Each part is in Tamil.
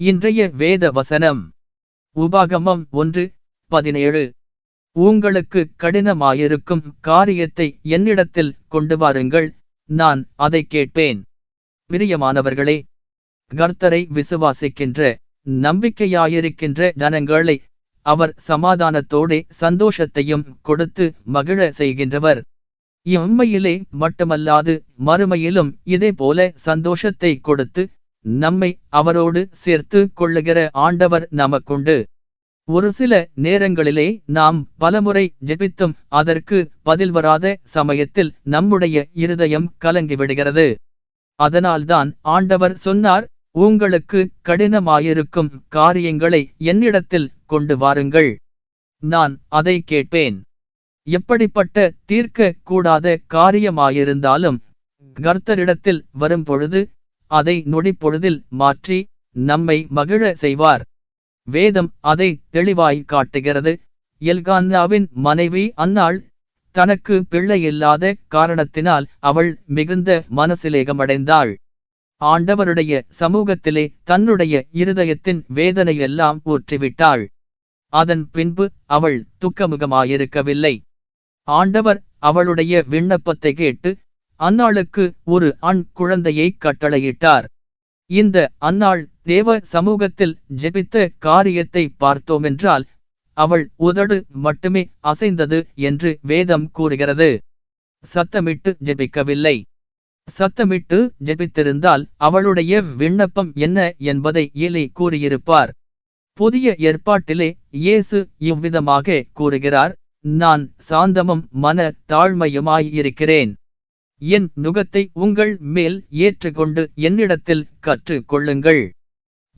இன்றைய வேத வசனம். உபாகமம் ஒன்று பதினேழு. உங்களுக்கு கடினமாயிருக்கும் காரியத்தை என்னிடத்தில் கொண்டு வாருங்கள் நான் அதை கேட்பேன். பிரியமானவர்களே கர்த்தரை விசுவாசிக்கின்ற நம்பிக்கையாயிருக்கின்ற ஜனங்களை அவர் சமாதானத்தோடே சந்தோஷத்தையும் கொடுத்து மகிழ செய்கின்றவர். இம்மையிலே மட்டுமல்லாது மறுமையிலும் இதே போல சந்தோஷத்தை கொடுத்து நம்மை அவரோடு சேர்த்து கொள்ளுகிற ஆண்டவர் நமக்குண்டு. ஒரு சில நேரங்களிலே நாம் பலமுறை ஜெபித்தும் அதற்கு பதில் வராத சமயத்தில் நம்முடைய இருதயம் கலங்கிவிடுகிறது. அதனால்தான் ஆண்டவர் சொன்னார் உங்களுக்கு கடினமாயிருக்கும் காரியங்களை என்னிடத்தில் கொண்டு வாருங்கள். நான் அதை கேட்பேன். எப்படிப்பட்ட தீர்க்க கூடாத காரியமாயிருந்தாலும் கர்த்தரிடத்தில் வரும்பொழுது அதை நொடிப்பொழுதில் மாற்றி நம்மை மகிழ செய்வார். வேதம் அதை தெளிவாய் காட்டுகிறது. எல்கான்னாவின் மனைவி அன்னாள் தனக்கு பிள்ளையில்லாத காரணத்தினால் அவள் மிகுந்த மனசிலேகமடைந்தாள். ஆண்டவருடைய சமூகத்திலே தன்னுடைய இருதயத்தின் வேதனையெல்லாம் ஊற்றிவிட்டாள். அதன் பின்பு அவள் துக்கமுகமாயிருக்கவில்லை. ஆண்டவர் அவளுடைய விண்ணப்பத்தை கேட்டு அன்னாளுக்கு ஒரு ஆண் குழந்தையை கட்டளையிட்டார். இந்த அன்னாள் தேவ சமூகத்தில் ஜெபித்த காரியத்தை பார்த்தோமென்றால் அவள் உதடு மட்டுமே அசைந்தது என்று வேதம் கூறுகிறது. சத்தமிட்டு ஜெபிக்கவில்லை. சத்தமிட்டு ஜெபித்திருந்தால் அவளுடைய விண்ணப்பம் என்ன என்பதை இலை கூறியிருப்பார். புதிய ஏற்பாட்டிலே இயேசு இவ்விதமாக கூறுகிறார் நான் சாந்தமும் மன தாழ்மையுமாயிருக்கிறேன் என் நுகத்தை உங்கள் மேல் ஏற்றுக்கொண்டு என்னிடத்தில் கற்றுக் கொள்ளுங்கள்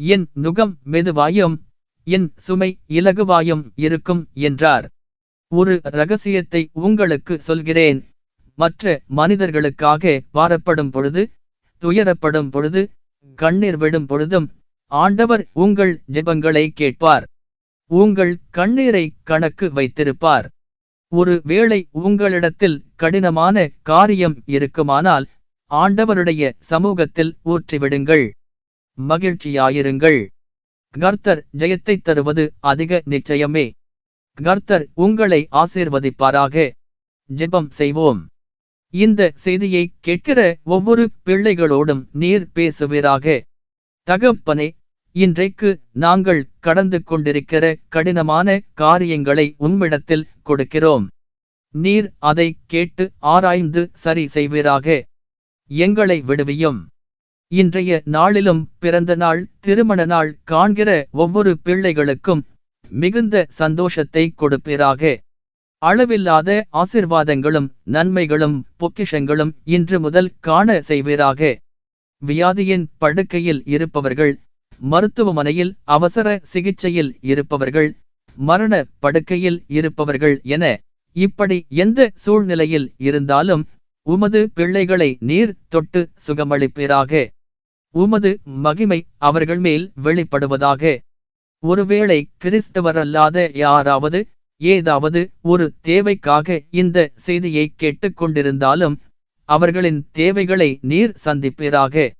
என் நுகம் மெதுவாயும் என் சுமை இலகுவாயும் இருக்கும் என்றார். ஒரு ரகசியத்தை உங்களுக்கு சொல்கிறேன். மற்ற மனிதர்களுக்காக வாரப்படும் பொழுது துயரப்படும் பொழுது கண்ணீர் விடும் பொழுதும் ஆண்டவர் உங்கள் ஜெபங்களை கேட்பார். உங்கள் கண்ணீரை கணக்கு வைத்திருப்பார். ஒரு வேளை உங்களிடத்தில் கடினமான காரியம் இருக்குமானால் ஆண்டவருடைய சமூகத்தில் ஊற்றிவிடுங்கள். மகிழ்ச்சியாயிருங்கள். கர்த்தர் ஜெயத்தை தருவது அதிக நிச்சயமே. கர்த்தர் உங்களை ஆசீர்வதிப்பாராக. ஜெபம் செய்வோம். இந்த செய்தியை கேட்கிற ஒவ்வொரு பிள்ளைகளோடும் நீர் பேசுவீராக. தகப்பனே இன்றைக்கு நாங்கள் கடந்து கொண்டிருக்கிற கடினமான காரியங்களை உம்மிடத்தில் கொடுக்கிறோம். நீர் அதை கேட்டு ஆராய்ந்து சரி செய்வீராக. எங்களை விடுவியும். இன்றைய நாளிலும் பிறந்த நாள் திருமண நாள் காண்கிற ஒவ்வொரு பிள்ளைகளுக்கும் மிகுந்த சந்தோஷத்தை கொடுப்பீராக. அளவில்லாத ஆசிர்வாதங்களும் நன்மைகளும் பொக்கிஷங்களும் இன்று முதல் காண செய்வீராக. வியாதியின் படுக்கையில் இருப்பவர்கள் மருத்துவமனையில் அவசர சிகிச்சையில் இருப்பவர்கள் மரண படுக்கையில் இருப்பவர்கள் என இப்படி எந்த சூழ்நிலையில் இருந்தாலும் உமது பிள்ளைகளை நீர் தொட்டு சுகமளிப்பீராக. உமது மகிமை அவர்கள் மேல் வெளிப்படுவதாக. ஒருவேளை கிறிஸ்தவரல்லாத யாராவது ஏதாவது ஒரு தேவைக்காக இந்த செய்தியை கேட்டுக்கொண்டிருந்தாலும் அவர்களின் தேவைகளை நீர் சந்திப்பீராக.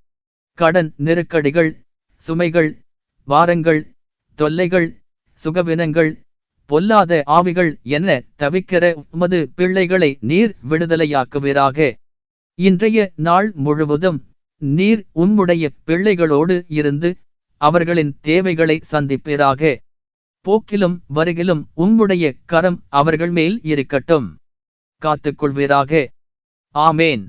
கடன் நெருக்கடிகள் சுமைகள் வாரங்கள் தொல்லைகள் சுகவினங்கள் பொல்லாத ஆவிகள் என தவிக்கிற உமது பிள்ளைகளை நீர் விடுதலையாக்குவீராக. இன்றைய நாள் முழுவதும் நீர் உம்முடைய பிள்ளைகளோடு இருந்து அவர்களின் தேவைகளை சந்திப்பீராக. போக்கிலும் வருகிலும் உம்முடைய கரம் அவர்கள் மேல் இருக்கட்டும். காத்துக்கொள்வீராக. ஆமேன்.